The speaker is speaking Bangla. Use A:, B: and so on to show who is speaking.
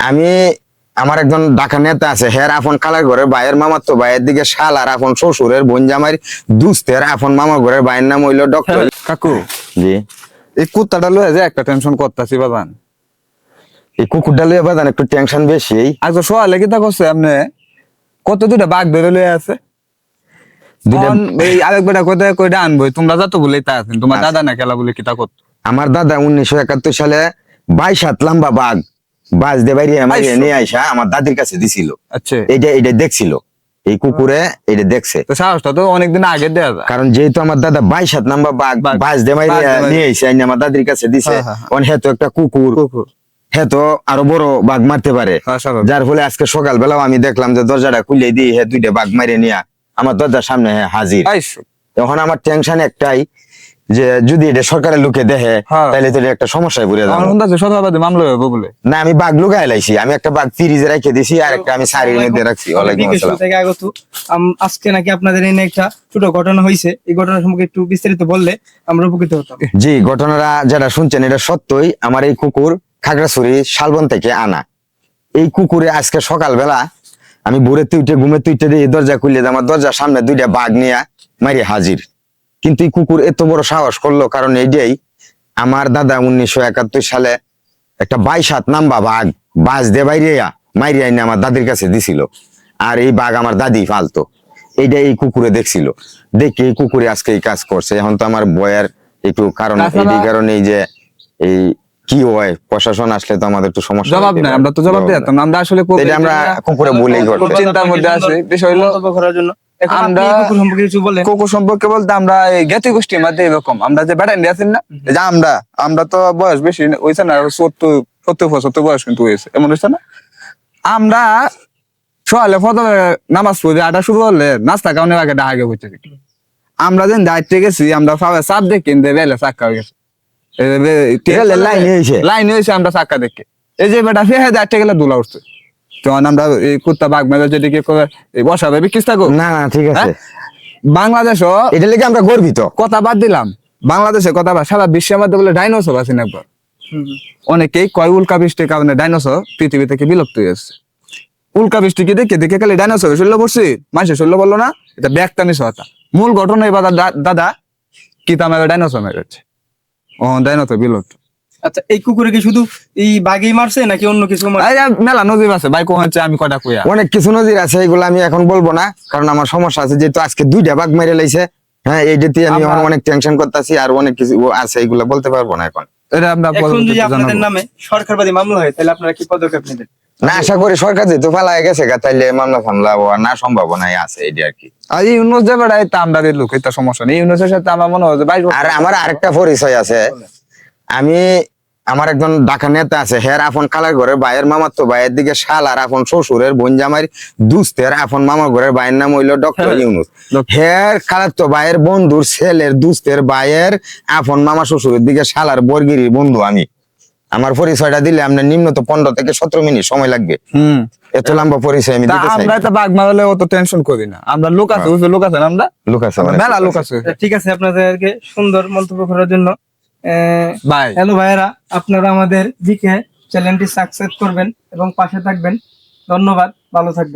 A: আমি আমার একজন ডাকা নেতা আছে হের আপন কালার ঘরের ভাইয়ের মামার তো ভাইয়ের দিকে শাল আর আপন শ্বশুরের বোন জামাই দুস্তের আপন মামার ঘরের ভাইয়ের নাম হইল ডক্টর
B: কাকু
A: জি।
B: এই কুত্তাটা লয়ে যে একটা টেনশন করতেছি বাজান।
A: এই কুকুরটা বাদান একটু টেনশন বেশি।
B: আজ সোয়ালে কি তা করছে আপনি কত দুটা বাঘ ধরে লয়ে আছে?
A: দুইটা-
B: এই আরেক বেটা কোথায় কইটা আনব তোমরা যত বলে তা আছেন তোমার
A: আচ্ছা।
B: দাদা না খেলা বলে কি তা করতো
A: আমার দাদা উনিশশো একাত্তর সালে বাইশ হাত লম্বা বাঘ। বাজ দে বাইরে
B: বাইশ?
A: নিয়ে আইসা আমার দাদির কাছে দিছিল।
B: আচ্ছা।
A: এইটা এটা দেখছিল। এই কুকুরে এটা দেখছে।
B: তো সাহসটা তো অনেকদিন আগে দেয়া যায়।
A: কারণ যেহেতু আমার দাদা বাইশ হাত নাম্বার বাঘ। বাজ দে বাইরে নিয়ে আইসা আমার দাদির কাছে দিছে।
B: হ্যাঁ, হ্যাঁ, হ্যাঁ।
A: অন হেতো একটা কুকুর।
B: কুকুর।
A: হে তো আরও বড় বাঘ মারতে পারে।
B: হ্যাঁ,
A: যার ফলে আজকে সকালবেলাও আমি দেখলাম যে দরজাটা খুলে দিয়ে হে দুইটা বাঘ মারে নিয়ে আমার দরজার সামনে হাজির। তখন আমার টেনশন একটাই যে যদি এটা সরকারের লোকে দেখে
B: হ্যাঁ।
A: তাহলে তো এটা একটা সমস্যায় পড়ে
B: আমার
A: যাব
B: মনে আছে শতভাবে মামলা হবে বলে।
A: না আমি বাঘ লুকায় লাইছি আমি একটা বাঘ ফ্রিজে রেখে দিছি আর একটা আমি শাড়ির মধ্যে রাখছি। ওয়ালাইকুম আসসালাম।
C: থেকে আগত আম- আজকে নাকি আপনাদের এনে একটা ছোট ঘটনা হয়েছে এই ঘটনা সম্পর্কে একটু বিস্তারিত বললে আমরা উপকৃত হতাম।
A: জি ঘটনাটা যেটা শুনছেন এটা সত্যই আমার এই কুকুর খাগড়াছড়ি শালবন থেকে আনা। এই কুকুরে আজকে সকালবেলা আমি ভোরে তুইটে ঘুমে তুইটে দিয়ে দরজা খুললে আমার দরজার সামনে দুইটা বাঘ নিয়ে মারি হাজির। কিন্তু এই কুকুর এত বড় সাহস করল কারণ এইটাই আমার দাদা উনিশশো একাত্তর সালে একটা বাইশ হাত নাম্বা বাঘ বাজ দে বাইরিয়া মাইরিয়া এনে আমার দাদির কাছে দিছিল। আর এই বাঘ আমার দাদি ফালতো এইটা এই কুকুরে দেখছিল। দেখে এই কুকুরে আজকে এই কাজ করছে। এখন তো আমার বয়ের একটু কারণ এই কারণে এই যে এই কি হয় প্রশাসন আসলে তো আমাদের একটু সমস্যা
B: জবাব নাই আমরা তো জবাব দিতাম আমরা আসলে
A: আমরা কুকুরে বলেই
B: চিন্তার মধ্যে আছি। বিষয় হলো
C: করার জন্য।
B: আমরা-
C: কুকুর সম্পর্কে কিছু বলেন।
B: কুকুর সম্পর্কে বলতে আমরা জ্ঞাতি গোষ্ঠীর মধ্যে এরকম। আমরা যে বেড়ান আছেন না যে আমরা আমরা তো বয়স বেশি হয়েছে না সত্তর সত্তর পঁচাত্তর বয়স কিন্তু হয়েছে এমন হয়েছে না? আমরা সকালে প্রথমে নামাজ পড়ে আটা শুরু হলে নাস্তা কারণে আগে ডাকে হচ্ছে আমরা যেন দায়িত্বে গেছি আমরা সবাই চাপ দেখে কিন্তু বেলে চাক্কা হয়ে গেছে।
A: লাইন হয়েছে।
B: লাইন হয়েছে আমরা চাক্কা দেখে। এই যে বেটা ফেহে দায়িত্বে গেলে দুলা উঠছে। তখন আমরা এই কুত্তা বাঘ মেলে যেদিকে করে এই বসাবে বিকিস থাকো।
A: না না ঠিক আছে।
B: হ্যাঁ? বাংলাদেশও
A: এটা লেগে আমরা গর্বিত।
B: কথা বাদ দিলাম। বাংলাদেশে কথা বাদ সারা বিশ্বের মধ্যে বলে ডাইনোসর আছেন একবার? অনেকেই কয় উল্কা বৃষ্টির কারণে ডাইনোসর পৃথিবী থেকে বিলুপ্ত হয়ে যাচ্ছে উল্কা বৃষ্টি কি দেখে দেখে খালি ডাইনোসর শৈল্য পড়ছি। মানুষের শৈল্য বলল না এটা ব্যাগতামি সহতা মূল ঘটনা এবার দাদা কিতা মেরে ডাইনোসর মেরেছে। ও ডাইনোসর বিলুপ্ত।
C: আচ্ছা এই কুকুরে কি শুধু এই বাঘেই মারছে নাকি অন্য কিছু
B: মেলা নজিব আছে বাইক হচ্ছে আমি কটা কইয়া?
A: অনেক কিছু নজির আছে এগুলো আমি এখন বলব না কারণ আমার সমস্যা আছে যেহেতু আজকে দুইটা বাঘ মেরে লাইছে হ্যাঁ এইটাতে আমি অনেক টেনশন করতেছি আর অনেক কিছু আছে এগুলো বলতে পারব না এখন।
B: এটা আমরা
C: এখন যদি আপনাদের নামে সরকারবাদী মামলা হয় তাহলে আপনারা কি পদক্ষেপ নেবেন?
A: না আশা করি সরকার যেহেতু গেছে তাইলে মামলা ফামলা হওয়ার না সম্ভাবনাই আছে এটা আর কি।
B: আর ইউনুস যে বেড়ায় তা আমরা লোক এটা সমস্যা নেই। ইউনুসের সাথে আমার মনে হয়
A: আর আমার আরেকটা পরিচয় আছে আমি আমার একজন ডাকা নেতা আছে হের আপন কালার ঘরের ভাইয়ের মামার তো ভাইয়ের দিকে শাল আর আপন শ্বশুরের বোন জামাই দুস্তের আপন মামার ঘরের ভাইয়ের নাম হইল ডক্টর
B: হ্যাঁ।
A: ইউনুস। হের কালার তো ভাইয়ের বন্ধুর ছেলের দুস্তের ভাইয়ের আপন মামা শ্বশুরের দিকে শালার বর্গিরির বন্ধু আমি। আমার পরিচয়টা দিলে আপনার নিম্ন তো পনেরো থেকে সতেরো মিনিট সময় লাগবে।
B: হম।
A: এত লম্বা পরিচয় আমি দিতে চাই।
B: আমরা তো বাঘ মারলে অত টেনশন করি না। আমরা লোক আছে লোক আছে আমরা?
A: লোক আছে
B: মেলা
A: লোক আছে।
C: ঠিক আছে আপনাদেরকে সুন্দর মন্তব্য করার জন্য হ্যালো ভাইয়েরা আপনারা আমাদের দিকে চ্যানেলটি সাকসেস করবেন এবং পাশে থাকবেন। ধন্যবাদ ভালো থাকবেন।